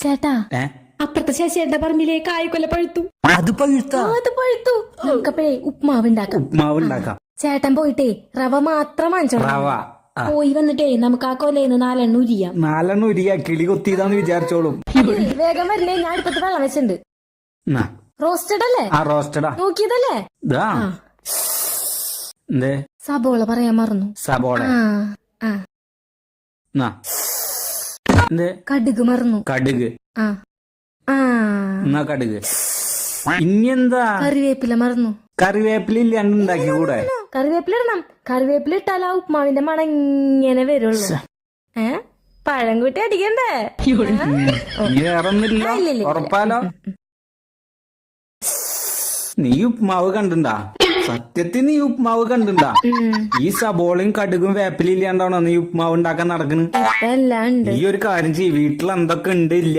ചേട്ടാ അപ്പുറത്തെ ശശിയുടെ പറമ്പിലെ കായ്ക്കൊല്ല പഴുത്തു? അത് പഴുത്ത? അത് പഴുത്തു. നമുക്കപ്പോഴേ ഉപ്മാവ് ഉണ്ടാക്കാം ഉപ്മാവ് ഉണ്ടാക്കാം ചേട്ടൻ പോയിട്ടേ റവ മാത്രം വാങ്ങിച്ചോ റവ പോയി വന്നിട്ടേ നമുക്ക് ആ കൊലയിന്ന് നാലെണ്ണം ഉരിയാം. നാലെണ്ണം ഉരിയ കിളി കൊത്തിയതാന്ന് വിചാരിച്ചോളും. വേഗം വരണേ ഞാൻ അടുപ്പത്ത് വെള്ളം വെച്ചിട്ടുണ്ട്. റോസ്റ്റഡ് അല്ലേ? ആ റോസ്റ്റഡാ. നോക്കിയതല്ലേ? സബോള പറയാൻ മറന്നു. സബോള. ആ ആ. കടുക് മറന്നു. കടുക്. ആ. ആ. എന്നാ കടുക്? ഇനിയെന്താ? കറിവേപ്പില മറന്നു. കറിവേപ്പില ഇല്ലാണ്ട് ഉണ്ടാക്കി കൂടെ? കറിവേപ്പില ഇടണം. കറിവേപ്പില ഇട്ടാൽ ആ ഉപ്മാവിന്റെ മണം ഇങ്ങനെ വരുള്ളൂ. ഏ? പഴം കൂട്ടി അടിക്കണ്ടേ. ഉറപ്പാലോ? നീ ഉപ്മാവ് കണ്ടിണ്ടാ? സത്യത്തിൽ നീ ഉപ്മാവ് കണ്ടിണ്ടാ? ഈ സബോളയും കടുകും വേപ്പിലില്ലാണ്ടാണോ നീ ഉപ്മാവ് ഉണ്ടാക്കാൻ നടക്കുന്നത് ഈ ഒരു കാര്യം ചെയ്യ്. വീട്ടിൽ എന്തൊക്കെ ഉണ്ട് ഇല്ല